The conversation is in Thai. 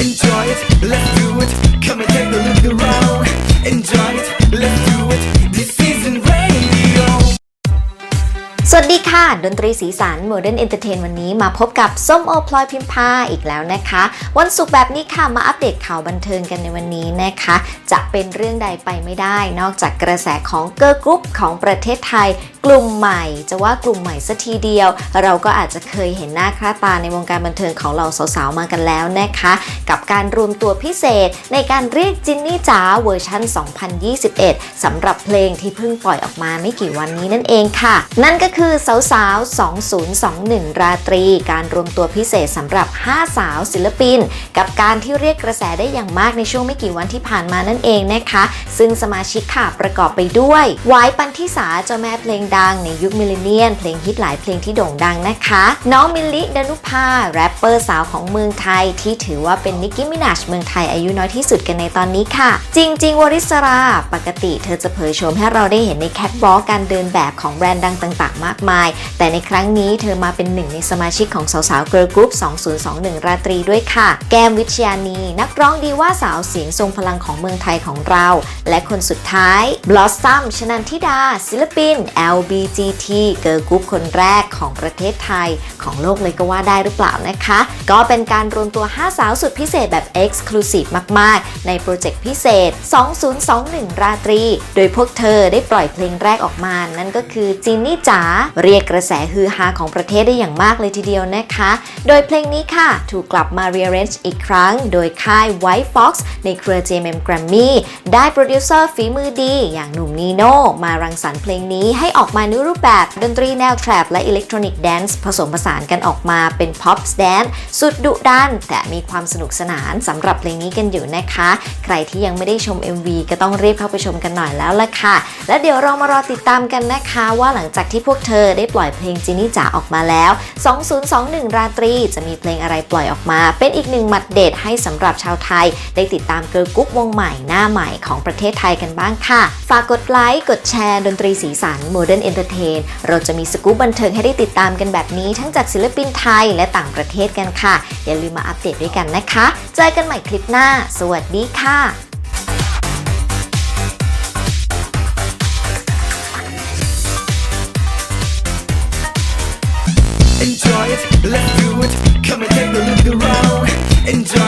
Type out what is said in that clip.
Enjoy it, let's do it. Come and take a look around. Enjoy it, let's do it. This isn't radio. สวัสดีค่ะ ดนตรีสีสัน Modern Entertain วันนี้มาพบกับส้มโอพลอยพิมพาอีกแล้วนะคะ วันศุกร์แบบนี้ค่ะ มาอัปเดตข่าวบันเทิงกันในวันนี้นะคะ จะเป็นเรื่องใดไปไม่ได้ นอกจากกระแสของเกิร์ลกรุ๊ปของประเทศไทย กลุ่มใหม่จะว่ากลุ่มใหม่สัทีเดียว เราก็อาจจะเคยเห็นหน้าค่าตาในวงการบันเทิงของเราสาวๆมากันแล้วนะคะ กับการรวมตัวพิเศษในการเรียกจินนี่จ๋าเวอร์ชัน 2021สำหรับเพลงที่เพิ่งปล่อยออกมาไม่กี่วันนี้นั่นเองค่ะ นั่นก็คือสาวๆ 2021 ราตรี การรวมตัวพิเศษสำหรับ 5 สาวศิลปิน กับการที่เรียกกระแสได้อย่างมากในช่วงไม่กี่วันที่ผ่านมานั่นเองนะคะ ซึ่งสมาชิกค่ะประกอบไปด้วยไวายปันทิสาเจ้าแม่เพลงดังในยุคมิลเลนเนียนเพลงฮิตหลายเพลงที่โด่งดังนะคะ น้องมิลลิดานุภาแรปเปอร์สาวของเมืองไทย ที่ถือว่าเป็นนิกกี้มินาชเมืองไทยอายุน้อยที่สุดกันในตอนนี้ค่ะ จริงๆวริศรา ปกติเธอจะเผยโฉมให้เราได้เห็นในแคทวอล์กการเดินแบบของแบรนด์ดังต่างๆ มากมาย แต่ในครั้งนี้เธอมาเป็นหนึ่งในสมาชิกของสาวๆเกิร์ลกรุ๊ป2021 ราตรีด้วยค่ะ แก้มวิชยานี นักร้องดีว่าสาวเสียงทรงพลังของเมืองไทยของเรา และคนสุดท้ายบลอสซัมชนันทิดา ศิลปิน LBGT เกิร์ลกรุ๊ปคนแรกของประเทศไทยของโลกเลยก็ว่าได้หรือเปล่านะคะ ก็เป็นการรวมตัว 5 สาวสุดพิเศษแบบ Exclusive มาก ๆ ในโปรเจกต์พิเศษ 2021 ราตรี โดยพวกเธอได้ปล่อยเพลงแรกออกมา นั่นก็คือจินนี่จ๋าเรียกกระแสฮือฮาของประเทศได้อย่างมากเลยทีเดียวนะคะ โดยเพลงนี้ค่ะ ถูกกลับมา rearrange อีกครั้ง โดยค่าย White Fox ในเครือ JMM Grammy ได้โปรดิวเซอร์ฝีมือดี อย่างหนุ่มนีโน่มารังสรรค์เพลงนี้ให้ออกมาในรูปแบบดนตรีแนว trap และ electronic dance ผสมผสานกันออกมาเป็น pop dance สุดดุดันแต่มีความสนุกสนานสำหรับเพลงนี้กันอยู่นะคะ ใครที่ยังไม่ได้ชม MV ก็ต้องรีบเข้าไปชมกันหน่อยแล้วล่ะค่ะ และเดี๋ยวเรามารอติดตามกันนะคะว่าหลังจากที่พวกเธอได้ปล่อยเพลงจินี่จ๋าออกมาแล้ว 2021 ราตรีจะมีเพลงอะไรปล่อยออกมา เป็นอีกหนึ่งหมัดเด็ดให้สำหรับชาวไทย ได้ติดตามเกิร์ลกรุ๊ปวงใหม่หน้าใหม่ของประเทศไทยกันบ้างค่ะ ฝากกดไลค์กดแชร์ดนตรีสีสัน Modern เอนเตอร์เทนเราจะมีสกู๊ปบันเทิงให้ได้ติดตามกันแบบนี้ ทั้งจากศิลปินไทยและต่างประเทศกันค่ะ อย่าลืมมาอัปเดตด้วยกันนะคะ เจอกันใหม่คลิปหน้า สวัสดีค่ะ Enjoy it, let's do it, come and take a look around. Enjoy